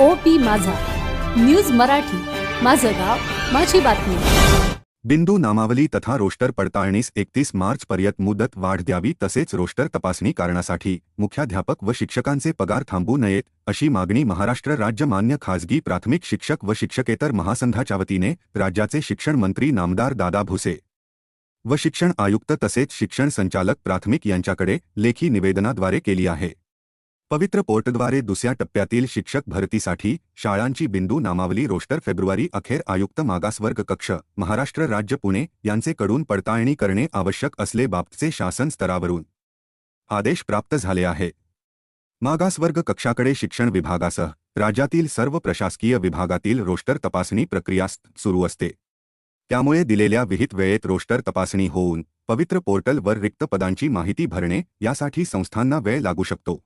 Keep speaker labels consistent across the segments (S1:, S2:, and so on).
S1: ओ पी माझा. न्यूज मराठी. माझं गाव माझी बातमी.
S2: बिंदू नामावली तथा रोस्टर पडताळणीस एकतीस मार्च पर्यंत मुदत वाढ द्यावी तसेच रोस्टर तपासणी कारणासाठी मुख्याध्यापक व शिक्षकांचे पगार थांबू नयेत अशी मागणी महाराष्ट्र राज्य मान्य खाजगी प्राथमिक शिक्षक व शिक्षकेतर महासंघाच्या वतीने राज्याचे शिक्षण मंत्री नामदार दादा भुसे व शिक्षण आयुक्त तसेच शिक्षण संचालक प्राथमिक यांच्याकडे लेखी निवेदनाद्वारे केली आहे. पवित्र पोर्टद्वारे दुसऱ्या टप्प्यातील शिक्षक भरतीसाठी शाळांची बिंदू नामावली रोस्टर फेब्रुवारी अखेर आयुक्त मागासवर्ग कक्ष महाराष्ट्र राज्य पुणे यांचे कडून पडताळणी करणे आवश्यक असले बाबतचे शासन स्तरावरून. आदेश प्राप्त झाले आहे. मागासवर्ग कक्षाकडे शिक्षण विभागासह राज्यातील सर्व प्रशासकीय विभागातील रोस्टर तपासणी प्रक्रिया सुरू असते. त्यामुळे दिलेल्या विहित वेळेत रोस्टर तपासणी होऊन पवित्र पोर्टलवर रिक्त पदांची माहिती भरणे यासाठी संस्थांना वेळ लागू शकतो.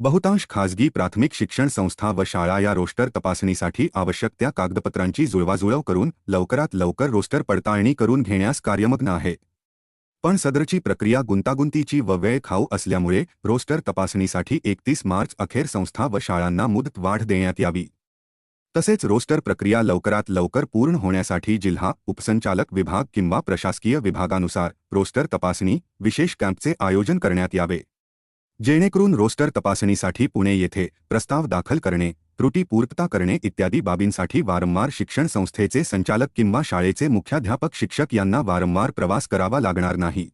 S2: बहुतांश खाजगी प्राथमिक शिक्षण संस्था व शाळा या रोस्टर तपासणीसाठी आवश्यक त्या कागदपत्रांची जुळवाजुळव करून लवकरात लवकर रोस्टर पडताळणी करून घेण्यास कार्यमग्न आहे. पण सदरची प्रक्रिया गुंतागुंतीची व वेळ खाऊ असल्यामुळे रोस्टर तपासणीसाठी एकतीस मार्च अखेर संस्था व शाळांना मुदत वाढ देण्यात यावी. तसेच रोस्टर प्रक्रिया लवकरात लवकर पूर्ण होण्यासाठी जिल्हा उपसंचालक विभाग किंवा प्रशासकीय विभागानुसार रोस्टर तपासणी विशेष कॅम्पचे आयोजन करण्यात यावे. जेणेकरून रोस्टर तपासणीसाठी पुणे येथे प्रस्ताव दाखल करणे त्रुटी पूर्तता करणे इत्यादी बाबींसाठी वारंवार शिक्षण संस्थेचे संचालक किंवा शाळेचे मुख्याध्यापक शिक्षक यांना वारंवार प्रवास करावा लागणार नाही.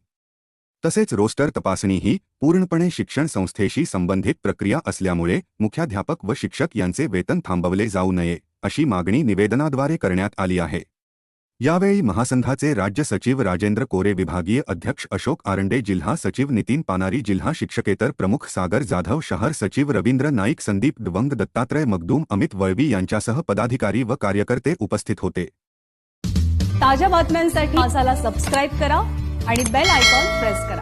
S2: तसेच रोस्टर तपासणी ही पूर्णपणे शिक्षण संस्थेशी संबंधित प्रक्रिया असल्यामुळे मुख्याध्यापक व शिक्षक यांचे वेतन थांबवले जाऊ नये अशी मागणी निवेदनाद्वारे करण्यात आली आहे. यावेळी महासंघाचे राज्य सचिव राजेंद्र कोरे विभागीय अध्यक्ष अशोक आरंडे जिल्हा सचिव नितीन पानारी जिल्हा शिक्षकेतर प्रमुख सागर जाधव शहर सचिव रवींद्र नाईक संदीप डवंग दत्तात्रय मगदूम अमित वळवी यांच्यासह पदाधिकारी व कार्यकर्ते उपस्थित होते.
S3: ताज्या बातम्यांसाठी सबस्क्राईब करा आणि बेल आयकॉन प्रेस करा.